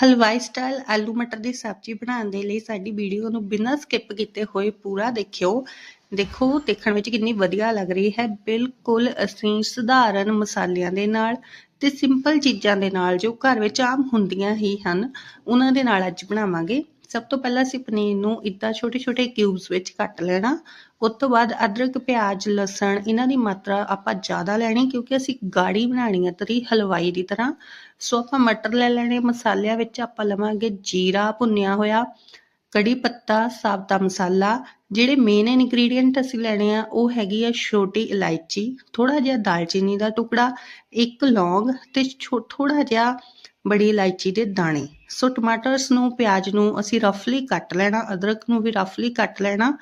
ਹਲਵਾਈ ਸਟਾਈਲ ਆਲੂ ਮਟਰ ਦੀ ਸਬਜ਼ੀ ਬਣਾਉਣ ਦੇ ਲਈ ਸਾਡੀ ਵੀਡੀਓ ਨੂੰ ਬਿਨਾਂ ਸਕਿਪ ਕੀਤੇ ਹੋਏ ਪੂਰਾ ਦੇਖਿਓ। ਦੇਖੋ, ਦੇਖਣ ਵਿੱਚ ਕਿੰਨੀ ਵਧੀਆ ਲੱਗ ਰਹੀ ਹੈ। ਬਿਲਕੁਲ ਅਸੀਂ ਸਧਾਰਨ ਮਸਾਲਿਆਂ ਦੇ ਨਾਲ ਤੇ ਸਿੰਪਲ ਚੀਜ਼ਾਂ ਦੇ ਨਾਲ ਜੋ ਘਰ ਵਿੱਚ ਆਮ ਹੁੰਦੀਆਂ ਹੀ ਹਨ, ਉਹਨਾਂ ਦੇ ਨਾਲ ਅੱਜ ਬਣਾਵਾਂਗੇ ਸਭ ਤੋਂ ਪਹਿਲਾਂ ਅਸੀਂ ਪਨੀਰ ਨੂੰ ਇਦਾਂ ਛੋਟੇ ਛੋਟੇ ਕਿਊਬਸ ਵਿੱਚ ਕੱਟ ਲੈਣਾ। ਉਸ ਤੋਂ ਬਾਅਦ ਅਦਰਕ, ਪਿਆਜ਼, ਲਸਣ ਇਹਨਾਂ ਦੀ ਮਾਤਰਾ ਆਪਾਂ ਜ਼ਿਆਦਾ ਲੈਣੀ ਕਿਉਂਕਿ ਅਸੀਂ ਗਾੜੀ ਬਣਾਣੀ ਹੈ ਤਰੀ ਹਲਵਾਈ ਦੀ ਤਰ੍ਹਾਂ। ਸੋ ਆਪਾਂ ਮਟਰ ਲੈ ਲੈਣੇ, ਮਸਾਲਿਆਂ ਵਿੱਚ ਆਪਾਂ ਲਵਾਂਗੇ ਜੀਰਾ ਭੁੰਨਿਆ ਹੋਇਆ ਕੜੀ ਪੱਤਾ, ਸਾਬਤਾ ਮਸਾਲਾ, ਜਿਹੜੇ ਮੇਨ ਇਨਗਰੀਡੀਅੰਟ ਅਸੀਂ ਲੈਣੇ ਆ, ਉਹ ਹੈਗੀ ਆ ਛੋਟੀ ਇਲਾਇਚੀ ਥੋੜਾ ਜਿਹਾ ਦਾਲਚੀਨੀ ਦਾ ਟੁਕੜਾ, ਇੱਕ ਲੌਂਗ ਤੇ ਥੋੜਾ ਜਿਹਾ ਬੜੀ ਇਲਾਇਚੀ ਦੇ ਦਾਣੇ। ਸੋ ਟਮਾਟਰਸ ਨੂੰ, ਪਿਆਜ਼ ਨੂੰ ਅਸੀਂ ਰਫਲੀ ਕੱਟ ਲੈਣਾ, ਅਦਰਕ ਨੂੰ ਵੀ ਰਫਲੀ ਕੱਟ ਲੈਣਾ।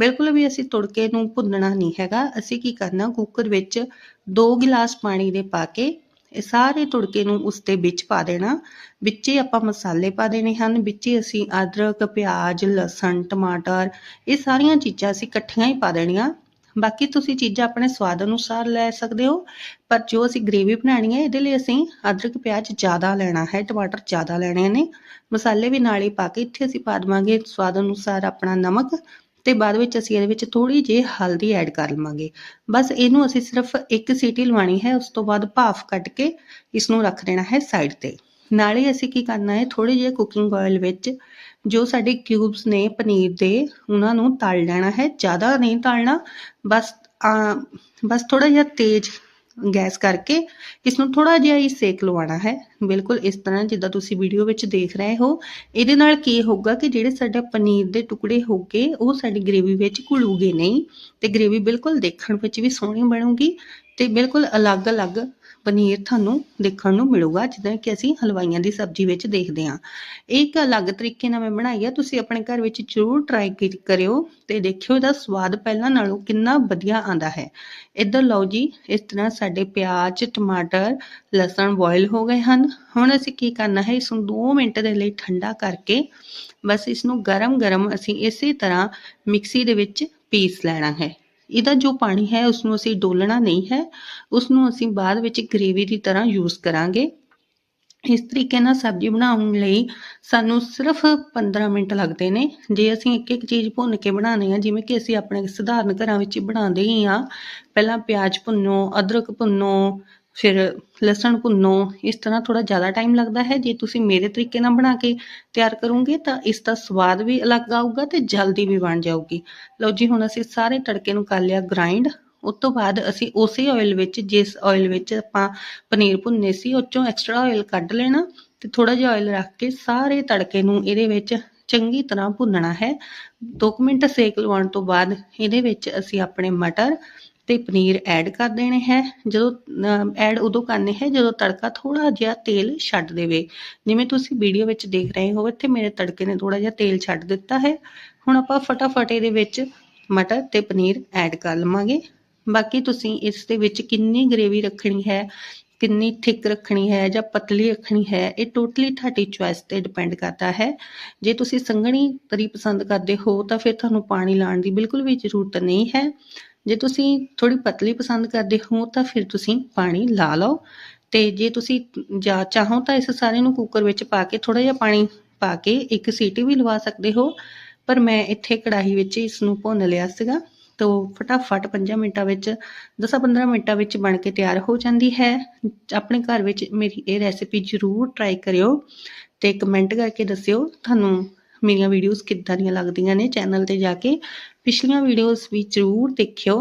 ਬਿਲਕੁਲ ਵੀ ਅਸੀਂ ਤੁੜਕੇ ਨੂੰ ਭੁੰਨਣਾ ਨਹੀਂ ਹੈਗਾ। ਅਸੀਂ ਕੀ ਕਰਨਾ ਕੁੱਕਰ ਵਿੱਚ 2 ਗਿਲਾਸ ਪਾਣੀ ਦੇ ਪਾ ਕੇ ਇਹ ਸਾਰੇ ਤੁੜਕੇ ਨੂੰ ਉਸ ਦੇ ਵਿੱਚ ਪਾ ਦੇਣਾ। ਵਿੱਚੇ ਆਪਾਂ ਮਸਾਲੇ ਪਾ ਦੇਣੇ ਹਨ। ਵਿੱਚੇ ਅਸੀਂ ਅਦਰਕ, ਪਿਆਜ਼, ਲਸਣ, ਟਮਾਟਰ, ਇਹ ਸਾਰੀਆਂ ਚੀਜ਼ਾਂ ਅਸੀਂ ਇਕੱਠੀਆਂ ਹੀ ਪਾ ਦੇਣੀਆਂ। ਬਾਕੀ ਤੁਸੀਂ ਚੀਜ਼ਾਂ ਆਪਣੇ ਸਵਾਦ ਅਨੁਸਾਰ ਲੈ ਸਕਦੇ ਹੋ। ਪਰ ਜੋ ਅਸੀਂ ਗ੍ਰੇਵੀ ਬਣਾਣੀ ਹੈ, ਇਹਦੇ ਲਈ ਅਸੀਂ ਅਦਰਕ, ਪਿਆਜ਼ ਜ਼ਿਆਦਾ ਲੈਣਾ ਹੈ, ਟਮਾਟਰ ਜ਼ਿਆਦਾ ਲੈਣੇ ਨੇ। ਮਸਾਲੇ ਵੀ ਨਾਲ ਹੀ ਪਾ ਕੇ ਇੱਥੇ ਅਸੀਂ ਪਾ ਦਵਾਂਗੇ। ਸਵਾਦ ਅਨੁਸਾਰ ਆਪਣਾ ਨਮਕ ਤੇ ਬਾਅਦ ਵਿੱਚ ਅਸੀਂ ਇਹਦੇ ਵਿੱਚ ਥੋੜੀ ਜਿਹੀ ਹਲਦੀ ਐਡ ਕਰ ਲਵਾਂਗੇ। ਬਸ ਇਹਨੂੰ ਅਸੀਂ ਸਿਰਫ ਇੱਕ ਸੀਟੀ ਲਵਾਣੀ ਹੈ, ਉਸ ਤੋਂ ਬਾਅਦ ਭਾਫ ਕੱਢ ਕੇ ਇਸ ਨੂੰ ਰੱਖ ਦੇਣਾ ਹੈ ਸਾਈਡ ਤੇ। ਨਾਲੇ ਅਸੀਂ ਕੀ ਕਰਨਾ ਹੈ ਥੋੜੇ ਜਿਹੇ ਕੁਕਿੰਗ ਆਇਲ ਵਿੱਚ ਜੋ ਸਾਡੇ ਕਿਊਬਸ ਨੇ ਪਨੀਰ ਦੇ, ਉਹਨਾਂ ਨੂੰ ਤਲ ਲੈਣਾ ਹੈ। ਜ਼ਿਆਦਾ ਨਹੀਂ ਤਲਣਾ, ਬਸ ਬਸ ਥੋੜਾ ਜਿਹਾ ਤੇਜ਼ ਗੈਸ ਕਰਕੇ ਇਸ ਨੂੰ ਥੋੜਾ ਜਿਹਾ ਹੀ ਸੇਕ ਲਵਾਉਣਾ ਹੈ। ਬਿਲਕੁਲ ਇਸ ਤਰ੍ਹਾਂ ਜਿੱਦਾਂ ਤੁਸੀਂ ਵੀਡੀਓ ਵਿੱਚ ਦੇਖ ਰਹੇ ਹੋ। ਇਹਦੇ ਨਾਲ ਕੀ ਹੋਊਗਾ ਕਿ ਜਿਹੜੇ ਸਾਡੇ ਪਨੀਰ ਦੇ ਟੁਕੜੇ ਹੋਗੇ ਉਹ ਸਾਡੀ ਗ੍ਰੇਵੀ ਵਿੱਚ ਘੁਲੂਗੇ ਨਹੀਂ ਤੇ ਗ੍ਰੇਵੀ ਬਿਲਕੁਲ ਦੇਖਣ ਵਿੱਚ ਵੀ ਸੋਹਣੀ ਬਣੂਗੀ ਤੇ ਬਿਲਕੁਲ ਅਲੱਗ-ਅਲੱਗ ਪਨੀਰ ਤੁਹਾਨੂੰ ਦੇਖਣ ਨੂੰ ਮਿਲੂਗਾ, ਜਿੱਦਾਂ ਕਿ ਅਸੀਂ ਹਲਵਾਈਆਂ ਦੀ ਸਬਜ਼ੀ ਵਿੱਚ ਦੇਖਦੇ ਹਾਂ। ਇਹ ਇੱਕ ਅਲੱਗ ਤਰੀਕੇ ਨਾਲ ਮੈਂ ਬਣਾਈ ਆ, ਤੁਸੀਂ ਆਪਣੇ ਘਰ ਵਿੱਚ ਜ਼ਰੂਰ ਟਰਾਈ ਕਰਿਓ ਤੇ ਦੇਖਿਓ ਇਹਦਾ ਸਵਾਦ ਪਹਿਲਾਂ ਨਾਲੋਂ ਕਿੰਨਾ ਵਧੀਆ ਆਂਦਾ ਹੈ। ਇੱਧਰ ਲਓ ਜੀ, ਇਸ ਤਰ੍ਹਾਂ ਸਾਡੇ ਪਿਆਜ਼, ਟਮਾਟਰ, ਲਸਣ ਬੋਇਲ ਹੋ ਗਏ ਹਨ। ਹੁਣ ਅਸੀਂ ਕੀ ਕਰਨਾ ਹੈ, ਇਸ ਨੂੰ 2 ਮਿੰਟ ਦੇ ਲਈ ਠੰਡਾ ਕਰਕੇ ਬਸ ਇਸ ਨੂੰ ਗਰਮ-ਗਰਮ ਅਸੀਂ ਇਸੇ ਤਰ੍ਹਾਂ ਮਿਕਸੀ ਦੇ ਵਿੱਚ ਪੀਸ ਲੈਣਾ ਹੈ। ਇਹਦਾ ਜੋ ਪਾਣੀ ਹੈ ਉਸ ਨੂੰ ਅਸੀਂ ਡੋਲਣਾ ਨਹੀਂ ਹੈ। ਉਸ ਨੂੰ ਅਸੀਂ ਬਾਅਦ ਵਿੱਚ ਗ੍ਰੇਵੀ ਦੀ ਤਰ੍ਹਾਂ ਯੂਜ਼ ਕਰਾਂਗੇ। ਇਸ ਤਰੀਕੇ ਨਾਲ ਸਬਜ਼ੀ ਬਣਾਉਣ ਲਈ ਸਾਨੂੰ ਸਿਰਫ 15 ਮਿੰਟ ਲੱਗਦੇ ਨੇ। ਜੇ ਅਸੀਂ ਇੱਕ ਇੱਕ ਚੀਜ਼ ਭੁੰਨ ਕੇ ਬਣਾਉਣੀ ਆ ਜਿਵੇਂ ਕਿ ਅਸੀਂ ਆਪਣੇ ਸਧਾਰਨ ਘਰਾਂ ਵਿੱਚ ਬਣਾਉਂਦੇ ਹੀ ਆ ਪਹਿਲਾਂ ਪਿਆਜ਼ ਭੁੰਨੋ, ਅਦਰਕ ਭੁੰਨੋ ਫਿਰ ਲਸਣ ਭੁੰਨੋ, ਇਸ ਤਰ੍ਹਾਂ ਥੋੜਾ ਜ਼ਿਆਦਾ ਟਾਈਮ ਲੱਗਦਾ ਹੈ। ਜੇ ਤੁਸੀਂ ਮੇਰੇ ਤਰੀਕੇ ਨਾਲ ਬਣਾ ਕੇ ਤਿਆਰ ਕਰੋਗੇ, ਤਾਂ ਇਸ ਦਾ ਸਵਾਦ ਵੀ ਅਲੱਗ ਆਊਗਾ ਤੇ ਜਲਦੀ ਵੀ ਬਣ ਜਾਊਗੀ। ਲਓ ਜੀ, ਹੁਣ ਅਸੀਂ ਸਾਰੇ ਤੜਕੇ ਨੂੰ ਕਰ ਲਿਆ ਗ੍ਰਾਈਂਡ ਉਸ ਤੋਂ ਬਾਅਦ ਅਸੀਂ ਉਸੇ ਆਇਲ ਵਿੱਚ, ਜਿਸ ਆਇਲ ਵਿੱਚ ਆਪਾਂ ਪਨੀਰ ਭੁੰਨੇ ਸੀ, ਉਹ ਚੋਂ ਐਕਸਟਰਾ ਆਇਲ ਕੱਢ ਲੈਣਾ ਤੇ ਥੋੜਾ ਜਿਹਾ ਆਇਲ ਰੱਖ ਕੇ ਸਾਰੇ ਤੜਕੇ ਨੂੰ ਇਹਦੇ ਵਿੱਚ ਚੰਗੀ ਤਰ੍ਹਾਂ ਭੁੰਨਣਾ ਹੈ। 2 ਮਿੰਟ ਸੇਕ ਲਵਾਉਣ ਤੋਂ ਬਾਅਦ ਇਹਦੇ ਵਿੱਚ ਅਸੀਂ ਆਪਣੇ ਮਟਰ ਤੇ ਪਨੀਰ ਐਡ ਕਰ ਦੇਣੇ ਹੈ। ਜਦੋਂ ਐਡ ਉਦੋਂ ਕਰਨੇ ਹੈ ਜਦੋਂ ਤੜਕਾ ਥੋੜਾ ਜਿਹਾ ਤੇਲ ਛੱਡ ਦੇਵੇ। ਜਿਵੇਂ ਤੁਸੀਂ ਵੀਡੀਓ ਵਿੱਚ ਦੇਖ ਰਹੇ ਹੋ, ਇੱਥੇ ਮੇਰੇ ਤੜਕੇ ਨੇ ਥੋੜਾ ਜਿਹਾ ਤੇਲ ਛੱਡ ਦਿੱਤਾ ਹੈ। ਹੁਣ ਆਪਾਂ ਫਟਾਫਟ ਇਹਦੇ ਵਿੱਚ ਮਟਰ ਤੇ ਪਨੀਰ ਐਡ ਕਰ ਲਵਾਂਗੇ। ਬਾਕੀ ਤੁਸੀਂ ਇਸ ਦੇ ਵਿੱਚ ਕਿੰਨੀ ਗ੍ਰੇਵੀ ਰੱਖਣੀ ਹੈ, ਕਿੰਨੀ ਥਿਕ ਰੱਖਣੀ ਹੈ ਜਾਂ ਪਤਲੀ ਰੱਖਣੀ ਹੈ, ਇਹ ਟੋਟਲੀ ਤੁਹਾਡੀ ਚੁਆਇਸ ਤੇ ਡਿਪੈਂਡ ਕਰਦਾ ਹੈ। ਜੇ ਤੁਸੀਂ ਸੰਘਣੀ ਤਰੀ ਪਸੰਦ ਕਰਦੇ ਹੋ ਤਾਂ ਫਿਰ ਤੁਹਾਨੂੰ ਪਾਣੀ ਲਾਉਣ ਦੀ ਬਿਲਕੁਲ ਵੀ ਜ਼ਰੂਰਤ ਨਹੀਂ ਹੈ। ਜੇ ਤੁਸੀਂ ਥੋੜੀ ਪਤਲੀ ਪਸੰਦ ਕਰਦੇ ਹੋ, ਤਾਂ ਫਿਰ ਤੁਸੀਂ ਪਾਣੀ ਲਾ ਲਓ ਤੇ ਜੇ ਤੁਸੀਂ ਜਾਂ ਚਾਹੋ ਤਾਂ ਇਸ ਸਾਰੇ ਨੂੰ ਕੁੱਕਰ ਵਿੱਚ ਪਾ ਕੇ ਥੋੜਾ ਜਿਹਾ ਪਾਣੀ ਪਾ ਕੇ ਇੱਕ ਸੀਟੀ ਵੀ ਲਵਾ ਸਕਦੇ ਹੋ। ਪਰ ਮੈਂ ਇੱਥੇ ਕੜਾਹੀ ਵਿੱਚ ਇਸ ਨੂੰ ਭੁੰਨ ਲਿਆ ਸੀਗਾ ਤੋ ਫਟਾਫਟ 5 ਮਿੰਟਾਂ ਵਿੱਚ 10-15 ਮਿੰਟਾਂ ਵਿੱਚ ਬਣ ਕੇ ਤਿਆਰ ਹੋ ਜਾਂਦੀ ਹੈ। ਆਪਣੇ ਘਰ ਵਿੱਚ ਮੇਰੀ ਇਹ ਰੈਸਿਪੀ ਜ਼ਰੂਰ ਟਰਾਈ ਕਰਿਓ ਤੇ ਕਮੈਂਟ ਕਰਕੇ ਦੱਸਿਓ। ਤੁਹਾਨੂੰ ਮੇਰੀਆਂ ਵੀਡੀਓਜ਼ ਕਿੱਦਾਂ ਦੀਆਂ ਲੱਗਦੀਆਂ ਨੇ ਚੈਨਲ ਤੇ ਜਾ ਕੇ, ਪਿਛਲੀਆਂ ਵੀਡੀਓਜ਼ ਵੀ ਜ਼ਰੂਰ ਦੇਖਿਓ।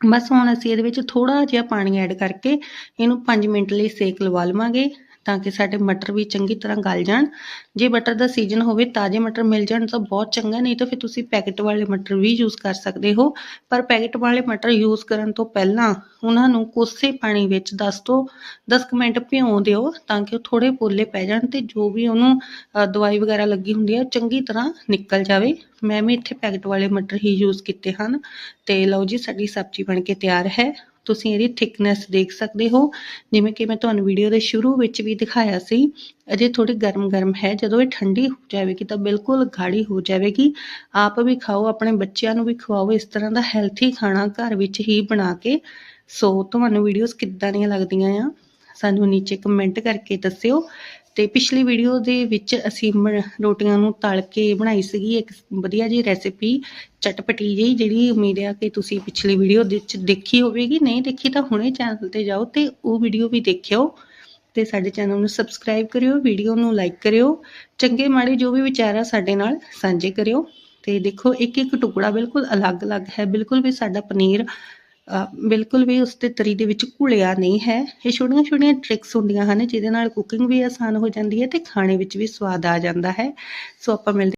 ਬਸ ਹੁਣ ਅਸੀਂ ਇਹਦੇ ਵਿੱਚ ਥੋੜਾ ਜਿਹਾ ਪਾਣੀ ਐਡ ਕਰਕੇ ਇਹਨੂੰ 5 ਮਿੰਟ ਲਈ ਸੇਕ ਲਵਾ ਲਵਾਂਗੇ। ਤਾਂ ਕਿ ਸਾਡੇ ਮਟਰ ਵੀ ਚੰਗੀ ਤਰ੍ਹਾਂ ਗਲ ਜਾਣ। ਜੇ ਮਟਰ ਦਾ ਸੀਜ਼ਨ ਹੋਵੇ, ਤਾਜ਼ੇ ਮਟਰ ਮਿਲ ਜਾਣ ਤਾਂ ਬਹੁਤ ਚੰਗਾ, ਨਹੀਂ ਤਾਂ ਫਿਰ ਤੁਸੀਂ ਪੈਕਟ ਵਾਲੇ ਮਟਰ ਵੀ ਯੂਜ਼ ਕਰ ਸਕਦੇ ਹੋ। ਪਰ ਪੈਕਟ ਵਾਲੇ ਮਟਰ ਯੂਜ਼ ਕਰਨ ਤੋਂ ਪਹਿਲਾਂ ਉਹਨਾਂ ਨੂੰ ਕੋਸੇ ਪਾਣੀ ਵਿੱਚ 10 ਤੋਂ 10 ਮਿੰਟ ਭਿਓ ਦਿਓ ਤਾਂ ਕਿ ਉਹ ਥੋੜੇ ਪੋਲੇ ਪੈ ਜਾਣ ਤੇ ਜੋ ਵੀ ਉਹਨੂੰ ਦਵਾਈ ਵਗੈਰਾ ਲੱਗੀ ਹੁੰਦੀ ਹੈ ਚੰਗੀ ਤਰ੍ਹਾਂ ਨਿਕਲ ਜਾਵੇ। ਮੈਂ ਵੀ ਇੱਥੇ ਪੈਕਟ ਵਾਲੇ ਮਟਰ ਹੀ ਯੂਜ਼ ਕੀਤੇ ਹਨ। ਤੇ ਲਓ ਜੀ, ਸਾਡੀ ਸਬਜ਼ੀ ਬਣ ਕੇ ਤਿਆਰ ਹੈ। ਤੁਸੀਂ ਇਹਦੀ ਥਿਕਨੈਸ ਦੇਖ ਸਕਦੇ ਹੋ। ਜਿਵੇਂ ਕਿ ਮੈਂ ਤੁਹਾਨੂੰ ਵੀਡੀਓ ਦੇ ਸ਼ੁਰੂ ਵਿੱਚ ਵੀ ਦਿਖਾਇਆ ਸੀ। ਅਜੇ ਥੋੜੀ ਗਰਮ-ਗਰਮ ਹੈ। ਜਦੋਂ ਇਹ ਠੰਡੀ ਹੋ ਜਾਵੇਗੀ ਤਾਂ ਬਿਲਕੁਲ ਗਾੜੀ ਹੋ ਜਾਵੇਗੀ। ਆਪ ਵੀ ਖਾਓ, ਆਪਣੇ ਬੱਚਿਆਂ ਨੂੰ ਵੀ ਖਵਾਓ। ਇਸ ਤਰ੍ਹਾਂ ਦਾ ਹੈਲਥੀ ਖਾਣਾ ਘਰ ਵਿੱਚ ਹੀ ਬਣਾ ਕੇ ਸੋ, ਤੁਹਾਨੂੰ ਵੀਡੀਓਜ਼ ਕਿੱਦਾਂ ਦੀਆਂ ਲੱਗਦੀਆਂ ਆ, ਸਾਨੂੰ ਨੀਚੇ ਕਮੈਂਟ ਕਰਕੇ ਦੱਸਿਓ। ਤੇ ਪਿਛਲੀ ਵੀਡੀਓ ਦੇ ਵਿੱਚ ਅਸੀਂ ਮ- ਰੋਟੀਆਂ ਨੂੰ ਤਲ ਕੇ ਬਣਾਈ ਸੀਗੀ, ਇੱਕ ਵਧੀਆ ਜੀ ਰੈਸਿਪੀ ਚਟਪਟੀ ਜਿਹੀ, ਜਿਹੜੀ ਉਮੀਦ ਆ ਕਿ ਤੁਸੀਂ ਪਿਛਲੀ ਵੀਡੀਓ ਦੇ ਵਿੱਚ ਦੇਖੀ ਹੋਵੇਗੀ। ਨਹੀਂ ਦੇਖੀ ਤਾਂ ਹੁਣੇ ਚੈਨਲ ਤੇ ਜਾਓ ਤੇ ਉਹ ਵੀਡੀਓ ਵੀ ਦੇਖਿਓ ਤੇ ਸਾਡੇ ਚੈਨਲ ਨੂੰ ਸਬਸਕ੍ਰਾਈਬ ਕਰਿਓ ਵੀਡੀਓ ਨੂੰ ਲਾਈਕ ਕਰਿਓ, ਚੰਗੇ ਮਾੜੇ ਜੋ ਵੀ ਵਿਚਾਰ ਆ ਸਾਡੇ ਨਾਲ ਸਾਂਝੇ ਕਰਿਓ ਤੇ ਦੇਖੋ ਇੱਕ ਇੱਕ ਟੁਕੜਾ ਬਿਲਕੁਲ ਅਲੱਗ-ਅਲੱਗ ਹੈ, ਬਿਲਕੁਲ ਵੀ ਸਾਡਾ ਪਨੀਰ ਬਿਲਕੁਲ ਵੀ ਉਸ ਤੇ ਤਰੀ ਦੇ ਵਿੱਚ ਘੁਲਿਆ ਨਹੀਂ ਹੈ। ਇਹ ਛੋਟੀਆਂ ਛੋਟੀਆਂ ਟ੍ਰਿਕਸ ਹੁੰਦੀਆਂ ਹਨ ਜਿਹਦੇ ਨਾਲ ਕੁਕਿੰਗ ਵੀ ਆਸਾਨ ਹੋ ਜਾਂਦੀ ਹੈ ਤੇ ਖਾਣੇ ਵਿੱਚ ਵੀ ਸਵਾਦ ਆ ਜਾਂਦਾ ਹੈ। ਸੋ ਆਪਾਂ ਮਿਲਦੇ